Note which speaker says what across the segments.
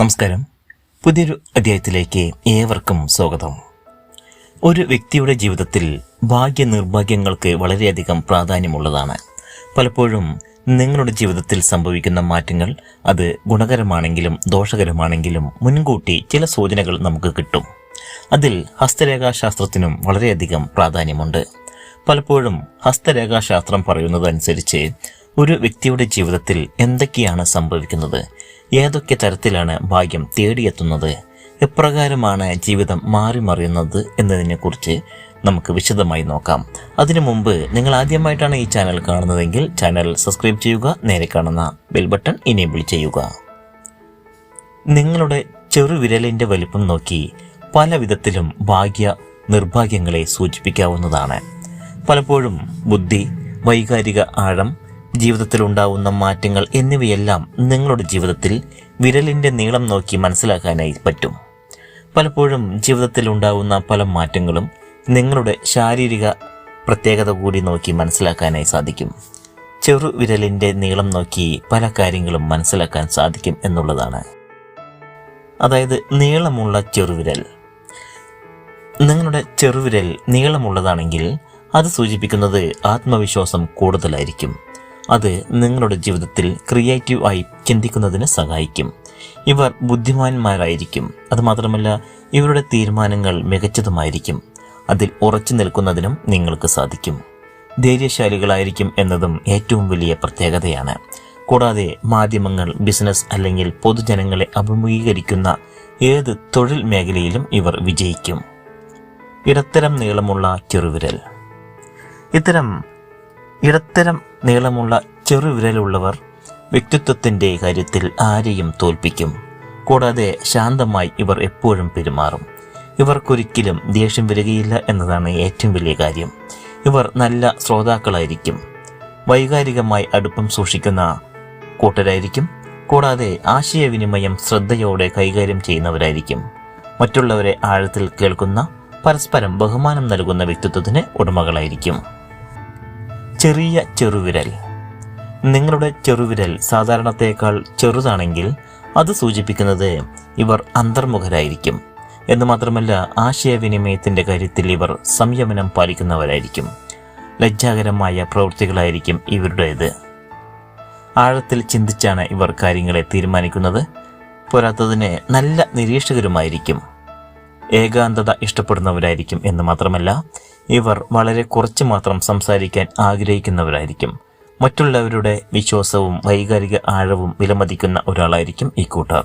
Speaker 1: നമസ്കാരം. പുതിയൊരു അധ്യായത്തിലേക്ക് ഏവർക്കും സ്വാഗതം. ഒരു വ്യക്തിയുടെ ജീവിതത്തിൽ ഭാഗ്യ നിർഭാഗ്യങ്ങൾക്ക് വളരെയധികം പ്രാധാന്യമുള്ളതാണ്. പലപ്പോഴും നിങ്ങളുടെ ജീവിതത്തിൽ സംഭവിക്കുന്ന മാറ്റങ്ങൾ അത് ഗുണകരമാണെങ്കിലും ദോഷകരമാണെങ്കിലും മുൻകൂട്ടി ചില സൂചനകൾ നമുക്ക് കിട്ടും. അതിൽ ഹസ്തരേഖാശാസ്ത്രത്തിനും വളരെയധികം പ്രാധാന്യമുണ്ട്. പലപ്പോഴും ഹസ്തരേഖാശാസ്ത്രം പറയുന്നതനുസരിച്ച് ഒരു വ്യക്തിയുടെ ജീവിതത്തിൽ എന്തൊക്കെയാണ് സംഭവിക്കുന്നത്? ഏതൊക്കെ തരത്തിലാണ് ഭാഗ്യം തേടിയെത്തുന്നത്? എപ്രകാരമാണ് ജീവിതം മാറി മറിയുന്നത് എന്നതിനെക്കുറിച്ച് നമുക്ക് വിശദമായി നോക്കാം. അതിനു മുമ്പ് നിങ്ങൾ ആദ്യമായിട്ടാണ് ഈ ചാനൽ കാണുന്നതെങ്കിൽ ചാനൽ സബ്സ്ക്രൈബ് ചെയ്യുക നേരെ കാണുന്ന ബെൽ ബട്ടൺ ഇനേബിൾ ചെയ്യുക. നിങ്ങളുടെ ചെറുവിരലിന്റെ വലിപ്പം നോക്കി പല വിധത്തിലും ഭാഗ്യ നിർഭാഗ്യങ്ങളെ സൂചിപ്പിക്കാവുന്നതാണ്. പലപ്പോഴും ബുദ്ധി വൈകാരിക ആഴം ജീവിതത്തിൽ ഉണ്ടാവുന്ന മാറ്റങ്ങൾ എന്നിവയെല്ലാം നിങ്ങളുടെ ജീവിതത്തിൽ വിരലിന്റെ നീളം നോക്കി മനസ്സിലാക്കാനായി പറ്റും. പലപ്പോഴും ജീവിതത്തിൽ ഉണ്ടാവുന്ന പല മാറ്റങ്ങളും നിങ്ങളുടെ ശാരീരിക പ്രത്യേകത കൂടി നോക്കി മനസ്സിലാക്കാനായി സാധിക്കും. ചെറു വിരലിന്റെ നീളം നോക്കി പല കാര്യങ്ങളും മനസ്സിലാക്കാൻ സാധിക്കും എന്നുള്ളതാണ്. അതായത് നീളമുള്ള ചെറുവിരൽ നിങ്ങളുടെ ചെറുവിരൽ നീളമുള്ളതാണെങ്കിൽ അത് സൂചിപ്പിക്കുന്നത് ആത്മവിശ്വാസം കൂടുതലായിരിക്കും. അത് നിങ്ങളുടെ ജീവിതത്തിൽ ക്രിയേറ്റീവ് ആയി ചിന്തിക്കുന്നതിന് സഹായിക്കും. ഇവർ ബുദ്ധിമാന്മാരായിരിക്കും. അതുമാത്രമല്ല ഇവരുടെ തീരുമാനങ്ങൾ മികച്ചതുമായിരിക്കും. അതിൽ ഉറച്ചു നിൽക്കുന്നതിനും നിങ്ങൾക്ക് സാധിക്കും. ധൈര്യശാലികളായിരിക്കും എന്നതും ഏറ്റവും വലിയ പ്രത്യേകതയാണ്. കൂടാതെ മാധ്യമങ്ങൾ ബിസിനസ് അല്ലെങ്കിൽ പൊതുജനങ്ങളെ അഭിമുഖീകരിക്കുന്ന ഏത് തൊഴിൽ മേഖലയിലും ഇവർ വിജയിക്കും. ഇടത്തരം നീളമുള്ള ചെറുവിരൽ. ഇത്തരം ഇടത്തരം നീളമുള്ള ചെറുവിരലുള്ളവർ വ്യക്തിത്വത്തിന്റെ കാര്യത്തിൽ ആരെയും തോൽപ്പിക്കും. കൂടാതെ ശാന്തമായി ഇവർ എപ്പോഴും പെരുമാറും. ഇവർക്കൊരിക്കലും ദേഷ്യം വരികയില്ല എന്നതാണ് ഏറ്റവും വലിയ കാര്യം. ഇവർ നല്ല ശ്രോതാക്കളായിരിക്കും. വൈകാരികമായി അടുപ്പം സൂക്ഷിക്കുന്ന കൂട്ടരായിരിക്കും. കൂടാതെ ആശയവിനിമയം ശ്രദ്ധയോടെ കൈകാര്യം ചെയ്യുന്നവരായിരിക്കും. മറ്റുള്ളവരെ ആഴത്തിൽ കേൾക്കുന്ന പരസ്പരം ബഹുമാനം നൽകുന്ന വ്യക്തിത്വത്തിന് ഉടമകളായിരിക്കും. ചെറിയ ചെറുവിരൽ. നിങ്ങളുടെ ചെറുവിരൽ സാധാരണത്തേക്കാൾ ചെറുതാണെങ്കിൽ അത് സൂചിപ്പിക്കുന്നത് ഇവർ അന്തർമുഖരായിരിക്കും. എന്ന് മാത്രമല്ല ആശയവിനിമയത്തിന്റെ കാര്യത്തിൽ ഇവർ സംയമനം പാലിക്കുന്നവരായിരിക്കും. ലജ്ജാകരമായ പ്രവൃത്തികളായിരിക്കും ഇവരുടേത്. ആഴത്തിൽ ചിന്തിച്ചാണ് ഇവർ കാര്യങ്ങളെ തീരുമാനിക്കുന്നത്. പോരാത്തതിന് നല്ല നിരീക്ഷകരുമായിരിക്കും. ഏകാന്തത ഇഷ്ടപ്പെടുന്നവരായിരിക്കും എന്ന് മാത്രമല്ല ഇവർ വളരെ കുറച്ച് മാത്രം സംസാരിക്കാൻ ആഗ്രഹിക്കുന്നവരായിരിക്കും. മറ്റുള്ളവരുടെ വിശ്വാസവും വൈകാരിക ആഴവും വിലമതിക്കുന്ന ഒരാളായിരിക്കും ഈ കൂട്ടർ.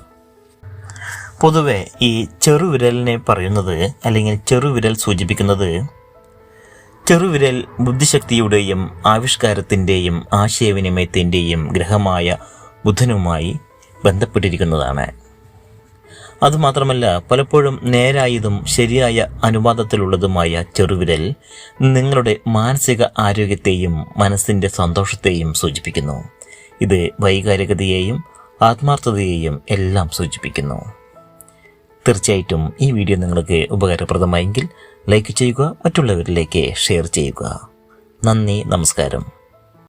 Speaker 1: പൊതുവെ ഈ ചെറുവിരലിനെ പറയുന്നത് അല്ലെങ്കിൽ ചെറുവിരൽ സൂചിപ്പിക്കുന്നത് ചെറുവിരൽ ബുദ്ധിശക്തിയുടെയും ആവിഷ്കാരത്തിന്റെയും ആശയവിനിമയത്തിന്റെയും ഗ്രഹമായ ബുധനുമായി ബന്ധപ്പെട്ടിരിക്കുന്നതാണ്. അതുമാത്രമല്ല പലപ്പോഴും നേരായതും ശരിയായ അനുവാദത്തിലുള്ളതുമായ ചെറുവിരൽ നിങ്ങളുടെ മാനസിക ആരോഗ്യത്തെയും മനസ്സിന്റെ സന്തോഷത്തെയും സൂചിപ്പിക്കുന്നു. ഇത് വൈകാരികതയെയും ആത്മാർത്ഥതയെയും എല്ലാം സൂചിപ്പിക്കുന്നു. തീർച്ചയായിട്ടും ഈ വീഡിയോ നിങ്ങൾക്ക് ഉപകാരപ്രദമായെങ്കിൽ ലൈക്ക് ചെയ്യുക മറ്റുള്ളവരിലേക്ക് ഷെയർ ചെയ്യുക. നന്ദി നമസ്കാരം.